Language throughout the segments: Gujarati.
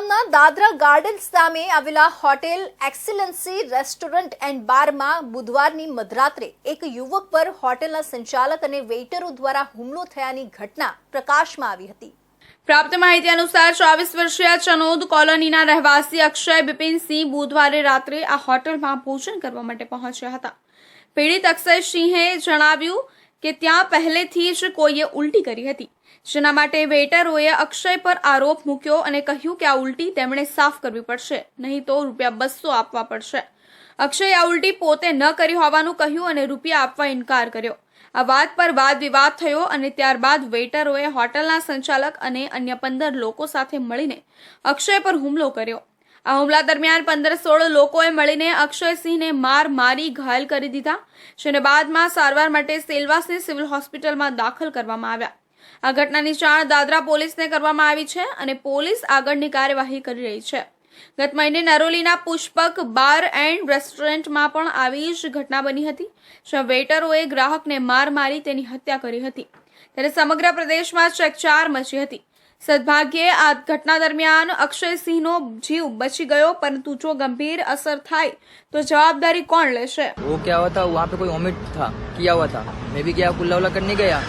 ગામના દાદરા ગાર્ડન સામે આવેલા હોટેલ એક્સિલન્સી રેસ્ટોરન્ટ એન્ડ બારમાં બુધવારની મધરાત્રે એક યુવક પર હોટેલના સંચાલક અને વેઇટરો દ્વારા હુમલો થયાની ઘટના પ્રકાશમાં આવી હતી. પ્રાપ્ત માહિતી અનુસાર ચોવીસ વર્ષીય ચનોદ કોલોનીના રહેવાસી અક્ષય બિપિનસિંહ બુધવારે રાત્રે આ હોટલમાં ભોજન કરવા માટે પહોંચ્યા હતા. પીડિત અક્ષયસિંહે જણાવ્યું કે ત્યાં પહેલેથી જ કોઈએ ઉલટી કરી હતી. જેના માટે વેઇટરોએ અક્ષય પર આરોપ મૂક્યો અને કહ્યું કે આ ઉલટી તેમણે સાફ કરવી પડશે, નહીં તો રૂપિયા બસો આપવા પડશે. અક્ષયે આ ઉલટી પોતે ન કરી હોવાનું કહ્યું અને રૂપિયા આપવા ઇનકાર કર્યો. આ વાત પર વાદ વિવાદ થયો અને ત્યારબાદ વેઇટરોએ હોટલના સંચાલક અને અન્ય પંદર લોકો સાથે મળીને અક્ષય પર હુમલો કર્યો. આ હુમલા દરમિયાન પંદર સોળ લોકોએ મળીને અક્ષયસિંહને માર મારી ઘાયલ કરી દીધા જેને બાદમાં સારવાર માટે સેલવાસની સિવિલ હોસ્પિટલમાં દાખલ કરવામાં આવ્યા. આ ઘટનાની જાણ દાદરા પોલીસને કરવામાં આવી છે અને પોલીસ આગળની કાર્યવાહી કરી રહી છે. ગત મહિને નરોલીના પુષ્પક બાર એન્ડ રેસ્ટોરન્ટમાં પણ આવી જ ઘટના બની હતી, જ્યાં વેઇટરોએ ગ્રાહકને માર મારી તેની હત્યા કરી હતી. ત્યારે સમગ્ર પ્રદેશમાં ચકચાર મચી હતી. સદભાગ્યે આ ઘટના દરમિયાન અક્ષયસિંહનો જીવ બચી ગયો પરંતુ જો ગંભીર અસર થાય તો જવાબદારી કોણ લેશે वो क्या हुआ था वहाँ पे कोई वॉमिट था किया हुआ था मैं भी गया कुल्ला उल्ला करने गया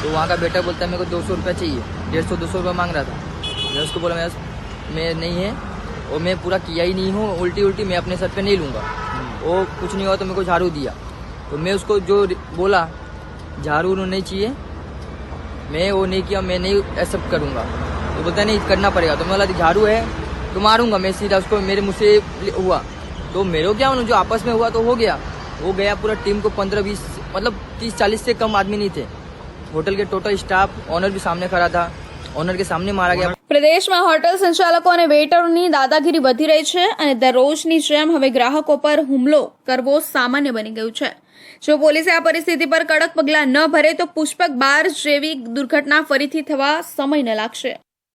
तो वहाँ का बेटा बोलता है मेरे को दो सौ रुपया चाहिए डेढ़ सौ दो सौ रुपया मांग रहा था मैं उसको बोला मैं मैं नहीं है और मैं पूरा किया ही नहीं हूँ उल्टी उल्टी मैं अपने सर पे नहीं लूँगा वो कुछ नहीं हुआ तो मेरे को झाड़ू दिया तो मैं उसको जो बोला झाड़ू उन्हें नहीं चाहिए मैं वो नहीं किया, मैं नहीं एक्सेप्ट करूँगा। तो बोलता नहीं, करना पड़ेगा। तो मैं बोला झाड़ू है तो मारूँगा मैं सीधा उसको, मेरे मुझसे हुआ। तो मेरे क्या जो आपस में हुआ तो हो गया। वो गया पूरा टीम को पंद्रह बीस मतलब तीस चालीस से कम आदमी नहीं थे। होटल के टोटल स्टाफ ऑनर भी सामने खड़ा था। ऑनर के सामने मारा गया પ્રદેશમાં હોટલ સંચાલકો અને વેઇટરોની દાદાગીરી વધી રહી છે અને દરરોજની જેમ હવે ગ્રાહકો પર હુમલો કરવો સામાન્ય બની ગયું છે જો પોલીસે આ પરિસ્થિતિ પર કડક પગલાં ન ભરે તો પુષ્પક બાર જેવી દુર્ઘટના ફરીથી થવા સમય ન લાગશે